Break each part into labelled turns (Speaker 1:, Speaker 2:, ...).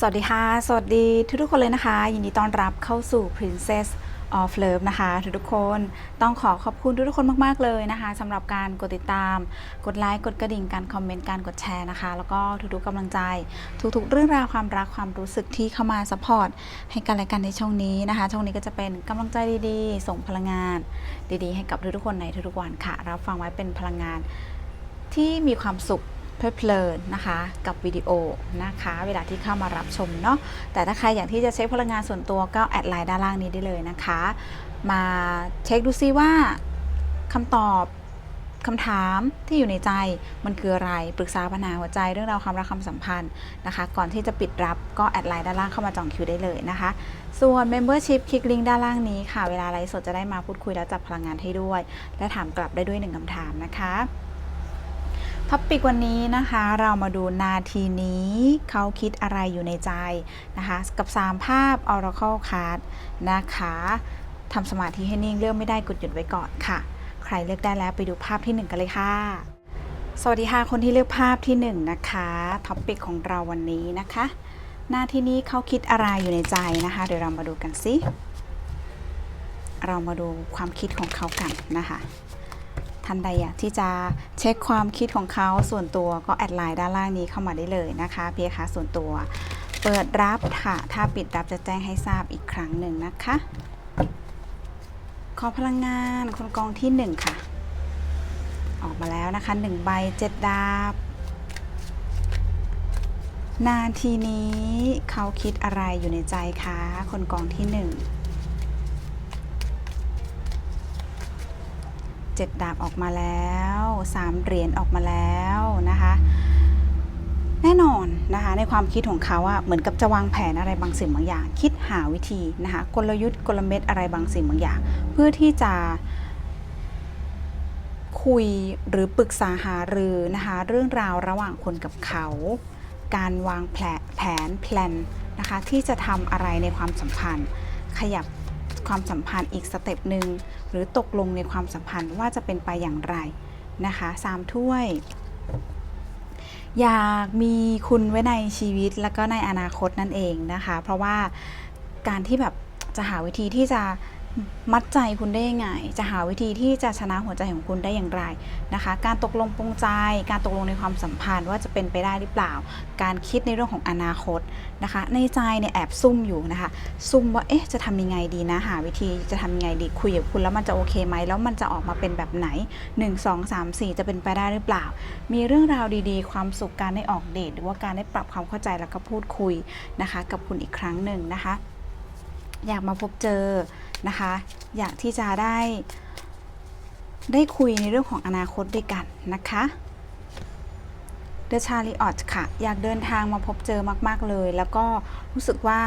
Speaker 1: สวัสดีค่ะ สวัสดีทุกๆคนเลยนะคะ ยินดีต้อนรับเข้าสู่ Princess of Love นะคะทุกๆคนต้องขอขอบคุณทุกๆคนมากๆเลยนะคะสำหรับการกดติดตาม กดไลค์กดกระดิ่งการคอมเมนต์การกดแชร์นะคะ แล้วก็ทุกๆกำลังใจ ทุกๆ เรื่องราวความรักความรู้สึกที่เข้ามาสปอร์ตให้กันและกันในช่องนี้นะคะ ช่องนี้ก็จะเป็นกำลังใจดีๆ ส่งพลังงาน ดีๆ ให้กับทุกๆคนในทุกๆวันค่ะ รับฟังไว้เป็นพลังงานที่มีความสุข เพลิดเพลินนะคะ กับวิดีโอนะคะ เวลาที่เข้ามารับชมเนาะแต่ถ้าใครอยากที่จะเช็คพลังงานส่วนตัวก็แอดไลน์ด้านล่างนี้ได้เลยนะคะ มาเช็คดูซิว่าคำตอบคำถามที่อยู่ในใจมันคืออะไรปรึกษาปัญหาหัวใจเรื่องราวความรักความสัมพันธ์นะคะ ก่อนที่จะปิดรับก็แอดไลน์ด้านล่างเข้ามาจองคิวได้เลยนะคะ ส่วน Membership คลิกลิงก์ด้านล่างนี้ค่ะ เวลาไลฟ์สดจะได้มาพูดคุยแล้วจับพลังงานให้ด้วย และถามกลับได้ด้วยหนึ่งคำถามนะคะ ท็อปปิกวันนี้นะคะเรามาดูนาทีนี้เขาคิดอะไรอยู่ในใจนะคะกับ 3 ภาพ Oracle Card นะคะทำสมาธิให้นิ่งเลือกไม่ได้กดหยุดไว้ก่อนค่ะ ใครเลือกได้แล้วไปดูภาพที่ 1 กันเลยค่ะ สวัสดีค่ะคนที่เลือกภาพที่ 1 นะคะท็อปปิกของเราวันนี้นะคะนาทีนี้เขาคิดอะไรอยู่ในใจนะคะ เดี๋ยวเรามาดูกันสิเรามาดูความคิดของเขากันนะคะ ท่านใดอยากที่จะเช็คความคิดของเขาส่วนตัวก็แอดไลน์ด้านล่างนี้เข้ามาได้เลยนะคะเพียคะส่วนตัว เปิดรับค่ะถ้าปิดรับจะแจ้งให้ทราบอีกครั้งหนึ่งนะคะ ขอพลังงานคนกองที่หนึ่งค่ะ ออกมาแล้วนะคะหนึ่งใบเจ็ดดาบนาทีนี้เขาคิดอะไรอยู่ในใจคะ คนกองที่หนึ่ง 7 ดาบออกมาแล้ว 3 เหรียญออกมาแล้วนะคะแน่นอนนะคะในความคิดของเขาอะเหมือนกับจะวางแผนอะไรบางสิ่งบางอย่าง คิดหาวิธีนะคะกลยุทธ์กลเม็ดอะไรบางสิ่งบางอย่าง เพื่อที่จะคุยหรือปรึกษาหารือนะคะเรื่องราวระหว่างคนกับเขา การวางแผนแผนแพนนะคะที่จะทำอะไรในความสัมพันธ์ ขยับ ความสัมพันธ์อีกสเต็ปหนึ่งหรือตกลงในความสัมพันธ์ว่าจะเป็นไปอย่างไรนะคะสามถ้วย อยากมีคุณไว้ในชีวิตแล้วก็ในอนาคตนั่นเองนะคะ เพราะว่าการที่แบบจะหาวิธีที่จะ มัดใจคุณได้ยังไง จะหาวิธีที่จะชนะหัวใจของคุณได้อย่างไรนะคะ การตกลงปรงใจ การตกลงในความสัมพันธ์ว่าจะเป็นไปได้หรือเปล่า การคิดในเรื่องของอนาคตนะคะ ในใจเนี่ยแอบซุ่มอยู่นะคะ ซุ่มว่าเอ๊ะจะทำยังไงดีนะ หาวิธีจะทำยังไงดีคุยกับคุณแล้วมันจะโอเคไหมแล้วมันจะออกมาเป็นแบบไหน 1 2 3 4 จะเป็นไปได้หรือเปล่า มีเรื่องราวดีๆ ความสุขการได้ออกเดทหรือว่าการได้ปรับความเข้าใจแล้วก็พูดคุยนะคะ กับคุณอีกครั้งหนึ่งนะคะ อยากมาพบเจอ นะคะ อยากที่จะได้ ได้คุยในเรื่องของอนาคตด้วยกันนะคะเดชาลีออตค่ะ อยากเดินทางมาพบเจอมาก ๆ เลย แล้วก็รู้สึกว่า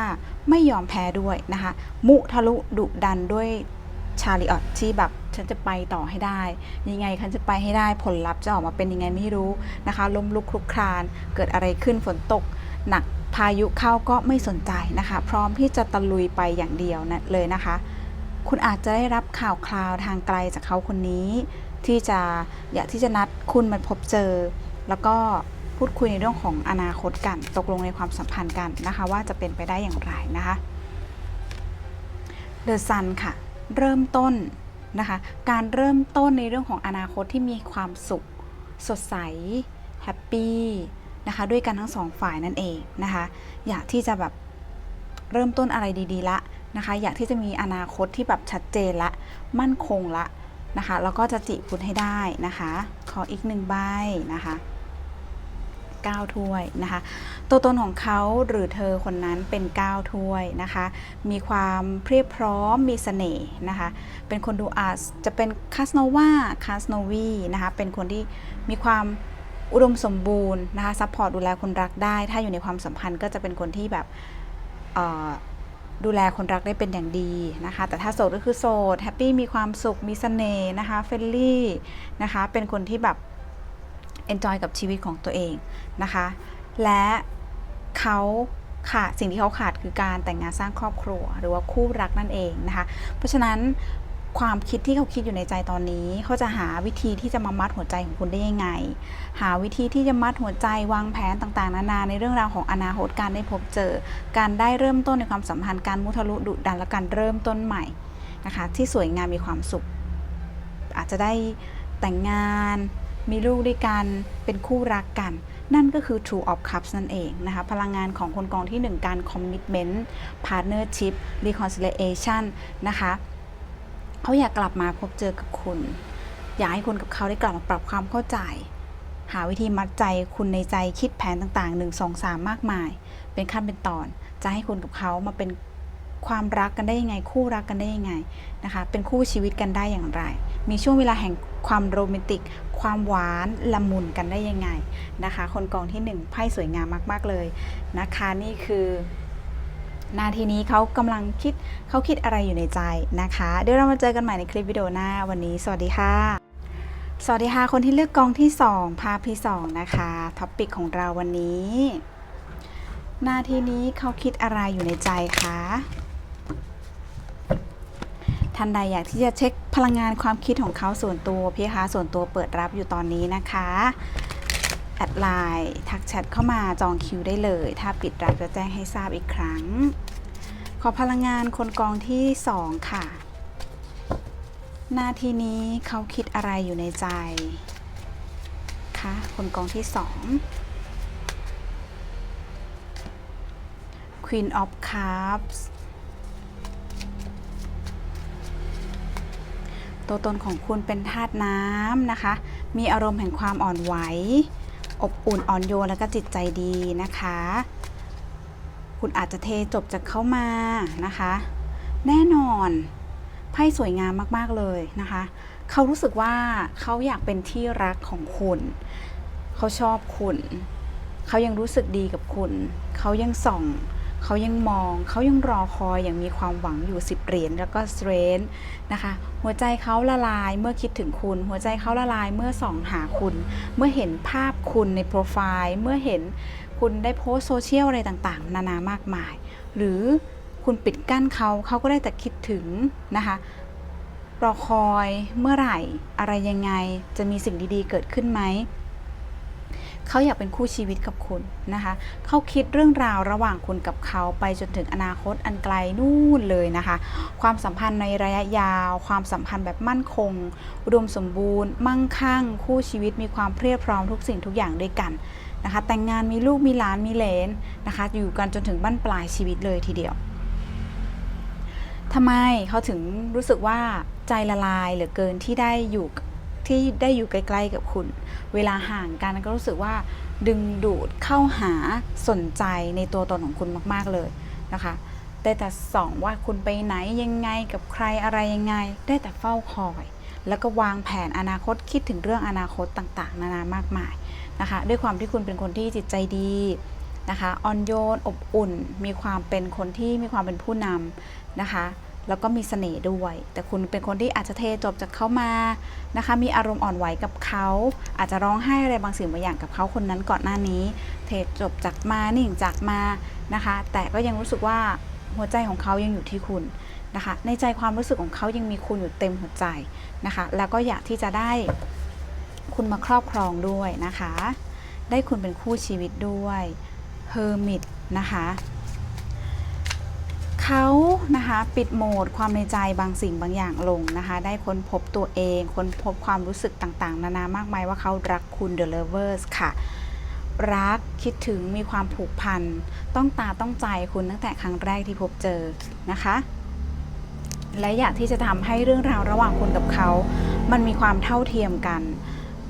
Speaker 1: ไม่ยอมแพ้ด้วยนะคะ มุทะลุดุดันด้วยชาลีออตที่แบบฉันจะไปต่อให้ได้ ยังไงฉันจะไปให้ได้ผลลัพธ์จะออกมาเป็นยังไงไม่รู้นะคะล้มลุกคลุกคลาน เกิดอะไรขึ้นฝนตก หนักพายุเข้าก็ไม่สนใจนะคะ พร้อมที่จะตะลุยไปอย่างเดียวนะเลยนะคะ คุณอาจจะได้รับข่าวคราวทางไกลจากเขาคนนี้ ที่จะอยากที่จะนัดคุณมาพบเจอ แล้วก็พูดคุยในเรื่องของอนาคตกัน ตกลงในความสัมพันธ์กันนะคะ ว่าจะเป็นไปได้อย่างไรนะคะเดอะซันค่ะ เริ่มต้นนะคะ การเริ่มต้นในเรื่องของอนาคตที่มีความสุข สดใสแฮปปี้นะคะด้วยกันทั้งสองฝ่ายนั่นเองนะคะ อยากที่จะแบบเริ่มต้นอะไรดีๆละ นะคะ อยากที่จะมีอนาคตที่แบบชัดเจนละมั่นคงละนะคะแล้วก็จะจีบคุณให้ได้นะคะ ขออีกหนึ่งใบนะคะ9ถ้วยนะคะ ตัวตนของเขาหรือเธอคนนั้นเป็น 9 ถ้วยนะคะ มีความเพรียบพร้อมมีเสน่ห์นะคะ เป็นคนดูอาจจะเป็นคาสโนวาคาสโนวีนะคะ เป็นคนที่มีความอุดมสมบูรณ์นะคะซัพพอร์ตดูแลคนรักได้ ถ้าอยู่ในความสัมพันธ์ก็จะเป็นคนที่แบบ ดูแลคนรักได้เป็นอย่างดีนะคะ แต่ถ้าโสดก็คือโสดแฮปปี้มีความสุขมีเสน่ห์นะคะเฟรลี่นะคะเป็นคนที่แบบเอนจอยกับชีวิตของตัวเองนะคะ และเขาขาดสิ่งที่เขาขาดคือการแต่งงานสร้างครอบครัว หรือว่าคู่รักนั่นเองนะคะ เพราะฉะนั้น ความคิดที่เขาคิดอยู่ในใจตอนนี้ เขาจะหาวิธีที่จะมามัดหัวใจของคุณได้ยังไง หาวิธีที่จะมัดหัวใจวางแผนต่างๆ นานาในเรื่องราวของอนาคตการได้พบเจอ การได้เริ่มต้นในความสัมพันธ์การมุทะลุดุดันและการเริ่มต้นใหม่นะคะที่สวยงามมีความสุข อาจจะได้แต่งงาน มีลูกด้วยกันเป็นคู่รักกัน นั่นก็คือ True of Cups นั่นเองนะคะพลังงานของคนกองที่ 1 การ Commitment Partnership Reconciliation นะคะ เขาอยากกลับมาพบเจอกับคุณ อยากให้คุณกับเขาได้กลับมาปรับความเข้าใจ หาวิธีมัดใจคุณในใจคิดแผนต่างๆ1 2 3มากมาย เป็นขั้นเป็นตอน จะให้คุณกับเขามาเป็นความรักกันได้ยังไง คู่รักกันได้ยังไงนะคะ เป็นคู่ชีวิตกันได้อย่างไร มีช่วงเวลาแห่งความโรแมนติก ความหวานละมุนกันได้ยังไงนะคะ คนกองที่หนึ่งไพ่สวยงามมาก ๆเลยนะคะ นี่คือ นาทีนี้เขากำลังคิดเขาคิดอะไรอยู่ในใจนะคะ เดี๋ยวเรามาเจอกันใหม่ในคลิปวิดีโอหน้าวันนี้ สวัสดีค่ะ สวัสดีค่ะ คนที่เลือกกองที่ 2 ภาพที่ 2 นะคะท็อปิกของเราวันนี้ นาทีนี้เขาคิดอะไรอยู่ในใจคะท่านใดอยากที่จะเช็คพลังงานความคิดของเขาส่วนตัวพี่คะส่วนตัวเปิดรับอยู่ตอนนี้นะคะ แอดไลน์ทักแชทเข้ามาจองคิวได้เลย ถ้าปิดรับจะแจ้งให้ทราบอีกครั้ง ขอพลังงานคนกองที่ 2 ค่ะ หน้าที่นี้เขาคิดอะไรอยู่ในใจคะคนกองที่ 2 Queen of Cups ตัวตนของคุณเป็นธาตุน้ำนะคะ มีอารมณ์แห่งความอ่อนไหว อบอุ่นอ่อนโยนแล้วก็จิตใจดีนะคะ คุณอาจจะเทจบจากเขามานะคะ แน่นอนไพ่สวยงามมากๆเลยนะคะ เขารู้สึกว่าเขาอยากเป็นที่รักของคุณ เขาชอบคุณ เขายังรู้สึกดีกับคุณ เขายังส่อง เขายังมอง เขายังรอคอยอย่างมีความหวังอยู่สิบเหรียญแล้วก็สเตรนนะคะ หัวใจเขาละลายเมื่อคิดถึงคุณ หัวใจเขาละลายเมื่อส่องหาคุณ เมื่อเห็นภาพคุณในโปรไฟล์ เมื่อเห็นคุณได้โพสโซเชียลอะไรต่างๆ นานามากมาย หรือคุณปิดกั้นเขาเขาก็ได้แต่คิดถึงนะคะ รอคอยเมื่อไหร่อะไรยังไงจะมีสิ่งดีๆเกิดขึ้นไหม เขาอยากเป็นคู่ชีวิตกับคุณนะคะเขาคิดเรื่องราวระหว่างคุณกับเขาไปจนถึงอนาคตอันไกลนู่นเลยนะคะ ความสัมพันธ์ในระยะยาว ความสัมพันธ์แบบมั่นคง อุดมสมบูรณ์ มั่งคั่ง คู่ชีวิตมีความเพียบพร้อมทุกสิ่งทุกอย่างด้วยกันนะคะแต่งงานมีลูกมีหลานมีเหลนนะคะอยู่กันจนถึงบั้นปลายชีวิตเลยทีเดียวทำไมเขาถึงรู้สึกว่าใจละลายเหลือเกินที่ได้อยู่ ที่ได้อยู่ใกล้ๆกับคุณ เวลาห่างกันก็รู้สึกว่า ดึงดูดเข้าหาสนใจในตัวตนของคุณมากๆเลยนะคะได้แต่ส่องว่าคุณไปไหนยังไงกับใครอะไรยังไง ได้แต่เฝ้าคอย แล้วก็วางแผนอนาคตคิดถึงเรื่องอนาคตต่างๆ นานามากมายนะคะ ด้วยความที่คุณเป็นคนที่จิตใจดีนะคะอ่อนโยนอบอุ่น มีความเป็นคนที่มีความเป็นผู้นำนะคะ แล้วก็มีเสน่ห์ด้วย แต่คุณเป็นคนที่อาจจะเทจบจากเขามานะคะ มีอารมณ์อ่อนไหวกับเขา อาจจะร้องไห้อะไรบางสิ่งบางอย่างกับเขาคนนั้นก่อนหน้านี้ เทจบจากมานิ่งจากมานะคะ แต่ก็ยังรู้สึกว่าหัวใจของเขายังอยู่ที่คุณนะคะ ในใจความรู้สึกของเขายังมีคุณอยู่เต็มหัวใจนะคะ แล้วก็อยากที่จะได้คุณมาครอบครองด้วยนะคะ ได้คุณเป็นคู่ชีวิตด้วยเฮอร์มิตนะคะ เขานะคะปิดโหมดความในใจบางสิ่งบางอย่างลงนะคะ ได้ค้นพบตัวเอง ค้นพบความรู้สึกต่างๆ นานามากมายว่าเขารักคุณ The Lovers ค่ะรักคิดถึงมีความผูกพัน ต้องตาต้องใจคุณตั้งแต่ครั้งแรกที่พบเจอนะคะ และอยากที่จะทำให้เรื่องราวระหว่างคุณกับเขา มันมีความเท่าเทียมกัน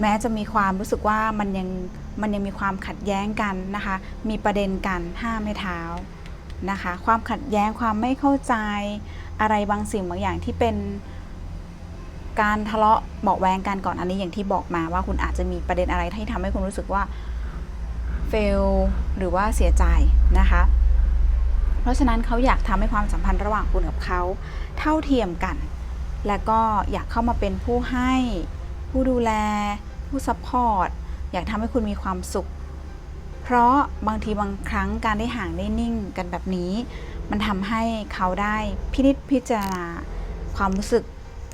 Speaker 1: แม้จะมีความรู้สึกว่ามันยังมันยังมีความขัดแย้งกันนะคะ มีประเด็นกันห้ามไม่เท้า นะคะ ความขัดแย้งความไม่เข้าใจอะไรบางสิ่งบางอย่างที่เป็นการทะเลาะเบาแวงกันก่อนอันนี้อย่างที่บอกมาว่าคุณอาจจะมีประเด็นอะไรที่ทำให้คุณรู้สึกว่าเฟลหรือว่าเสียใจนะคะ เพราะฉะนั้นเขาอยากทำให้ความสัมพันธ์ระหว่างคุณกับเขาเท่าเทียมกัน และก็อยากเข้ามาเป็นผู้ให้ ผู้ดูแล ผู้ซัพพอร์ตอยากทำให้คุณมีความสุข เพราะบางทีบางครั้งการได้ห่างได้นิ่งกันแบบนี้ มันทำให้เขาได้พินิจพิจารณา ความรู้สึก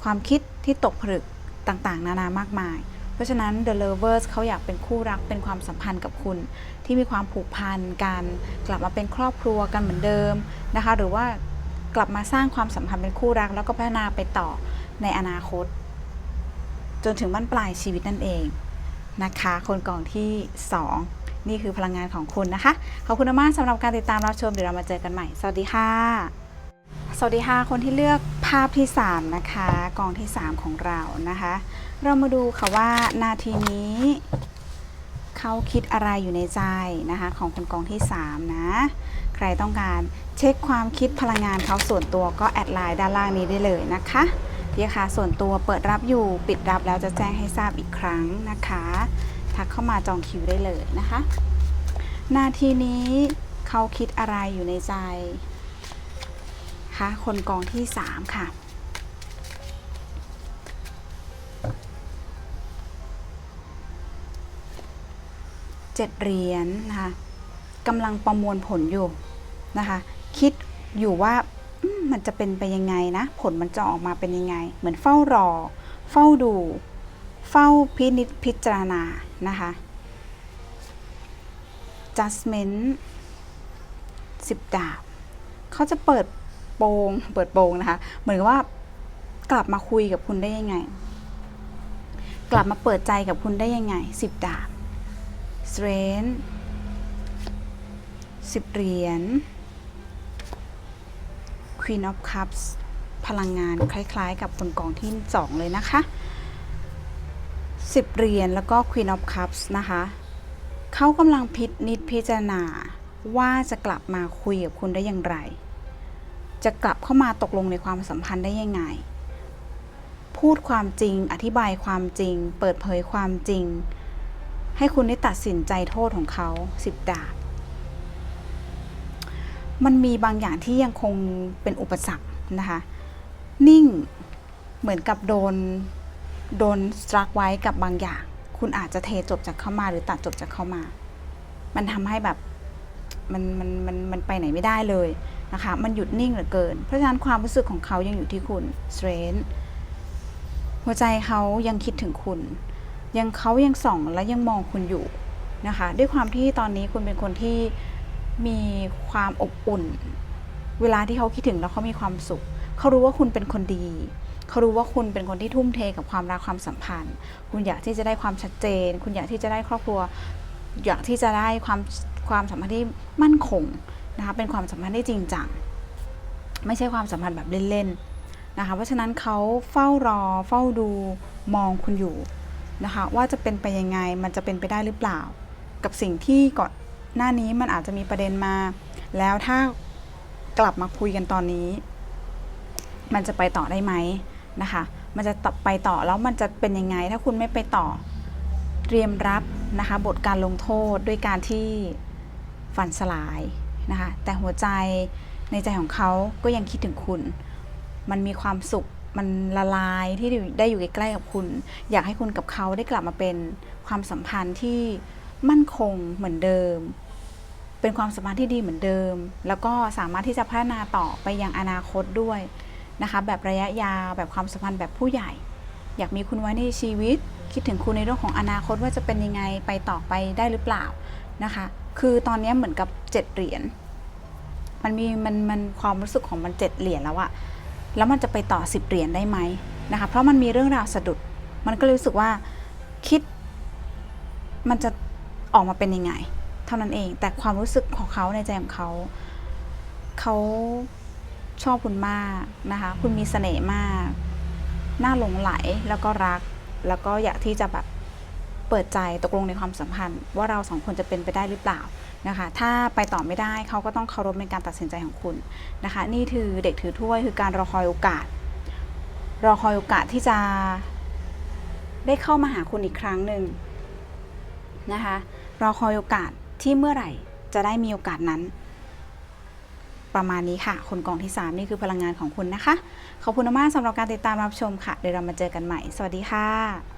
Speaker 1: ความคิดที่ตกผลึกต่างๆ นานามากมาย เพราะฉะนั้น The Lovers เขาอยากเป็นคู่รักเป็นความสัมพันธ์กับคุณ ที่มีความผูกพันกันกลับมาเป็นครอบครัวกันเหมือนเดิมนะคะ หรือว่ากลับมาสร้างความสัมพันธ์เป็นคู่รัก แล้วก็พัฒนาไปต่อในอนาคต จนถึงบั้นปลายชีวิตนั่นเองนะคะ คนกองที่ 2 นี่คือพลังงานของคุณนะคะ ขอบคุณมากสำหรับการติดตามรับชมเดี๋ยวเรามาเจอกันใหม่ สวัสดีค่ะ สวัสดีค่ะ คนที่เลือกภาพที่ 3 นะคะ กองที่ 3 ของเรานะคะ เรามาดูค่ะว่านาทีนี้เขาคิดอะไรอยู่ในใจนะคะของคนกองที่ 3 นะ ใครต้องการเช็คความคิดพลังงานเขาส่วนตัวก็แอดไลน์ด้านล่างนี้ได้เลยนะคะเพี่ค่ะส่วนตัวเปิดรับอยู่ปิดรับแล้วจะแจ้งให้ทราบอีกครั้งนะคะ ทักเข้ามาจองคิวได้เลยนะคะ นาทีนี้เขาคิดอะไรอยู่ในใจคะคนกองที่ 3 ค่ะเจ็ดเหรียญนะคะกำลังประมวลผลอยู่นะคะ คิดอยู่ว่ามมันจะเป็นไปยังไงนะ ผลมันจะออกมาเป็นยังไง เหมือนเฝ้ารอ เฝ้าดู เฝ้าพินิจพิจารณา นะคะ judgment สิบดาบเขาจะเปิดโปงเปิดโปงนะคะ เหมือนว่ากลับมาคุยกับคุณได้ยังไง กลับมาเปิดใจกับคุณได้ยังไงสิบดาบ strength สิบเหรียญ Queen of Cups พลังงานคล้ายๆ กับคนกองที่ 2 เลยนะคะ 10 เหรียญแล้วก็ Queen of Cups นะคะ เขากำลังพินิจพิจารณาว่าจะกลับมาคุยกับคุณได้อย่างไร จะกลับเข้ามาตกลงในความสัมพันธ์ได้ยังไง พูดความจริง อธิบายความจริง เปิดเผยความจริง ให้คุณได้ตัดสินใจโทษของเขาสิบดาบ มันมีบางอย่างที่ยังคงเป็นอุปสรรคนะคะ นิ่งเหมือนกับโดน โดนสตรักไว้กับบางอย่าง คุณอาจจะเทจบจากเข้ามาหรือตัดจบจากเข้ามา มันทำให้แบบมันมันมันมันไปไหนไม่ได้เลยนะคะ มันหยุดนิ่งเหลือเกิน เพราะฉะนั้นความรู้สึกของเขายังอยู่ที่คุณสเตรนหัวใจเขายังคิดถึงคุณ ยังเขายังส่องและยังมองคุณอยู่นะคะ ด้วยความที่ตอนนี้คุณเป็นคนที่มีความอบอุ่น เวลาที่เขาคิดถึงแล้วเขามีความสุข เขารู้ว่าคุณเป็นคนดี เขารู้ว่าคุณเป็นคนที่ทุ่มเทกับความรักความสัมพันธ์ คุณอยากที่จะได้ความชัดเจน คุณอยากที่จะได้ครอบครัว อยากที่จะได้ความความสัมพันธ์ที่มั่นคงนะคะเป็นความสัมพันธ์ที่จริงจังไม่ใช่ความสัมพันธ์แบบเล่นๆนะคะเพราะฉะนั้นเขาเฝ้ารอ เฝ้าดูมองคุณอยู่นะคะว่าจะเป็นไปยังไงมันจะเป็นไปได้หรือเปล่า กับสิ่งที่ก่อนหน้านี้มันอาจจะมีประเด็นมา แล้วถ้ากลับมาคุยกันตอนนี้ มันจะไปต่อได้ไหม นะคะ มันจะต่อไปต่อแล้วมันจะเป็นยังไง ถ้าคุณไม่ไปต่อ เตรียมรับนะคะบทการลงโทษด้วยการที่ฝันสลายนะคะ แต่หัวใจในใจของเขาก็ยังคิดถึงคุณ มันมีความสุข มันละลายที่ได้อยู่ใกล้ๆกับคุณ อยากให้คุณกับเขาได้กลับมาเป็นความสัมพันธ์ที่มั่นคงเหมือนเดิม เป็นความสัมพันธ์ที่ดีเหมือนเดิม แล้วก็สามารถที่จะพัฒนาต่อไปยังอนาคตด้วย นะคะแบบระยะยาวแบบความสัมพันธ์แบบผู้ใหญ่ อยากมีคุณไว้ในชีวิต คิดถึงคุณในเรื่องของอนาคตว่าจะเป็นยังไงไปต่อไปได้หรือเปล่านะคะ คือตอนนี้เหมือนกับเจ็ดเหรียญมันมีมันมันความรู้สึกของมันเจ็ดเหรียญแล้วอะแล้วมันจะไปต่อสิบเหรียญได้ไหมนะคะเพราะมันมีเรื่องราวสะดุด มันก็เลยรู้สึกว่าคิดมันจะออกมาเป็นยังไง เท่านั้นเองแต่ความรู้สึกของเขาในใจของเขาเขา ชอบคุณมากนะคะ คุณมีเสน่ห์มาก น่าหลงไหลแล้วก็รัก แล้วก็อยากที่จะแบบเปิดใจตกลงในความสัมพันธ์ ว่าเราสองคนจะเป็นไปได้หรือเปล่านะคะ ถ้าไปต่อไม่ได้เขาก็ต้องเคารพในการตัดสินใจของคุณนะคะ นี่คือเด็กถือถ้วยคือการรอคอยโอกาส รอคอยโอกาสที่จะได้เข้ามาหาคุณอีกครั้งหนึ่งนะคะ รอคอยโอกาสที่เมื่อไหร่จะได้มีโอกาสนั้น ประมาณนี้ค่ะ คนกองที่ 3 นี่คือพลังงานของคุณนะคะ ขอบคุณมากสำหรับการติดตามรับชมค่ะ เดี๋ยวเรามาเจอกันใหม่ สวัสดีค่ะ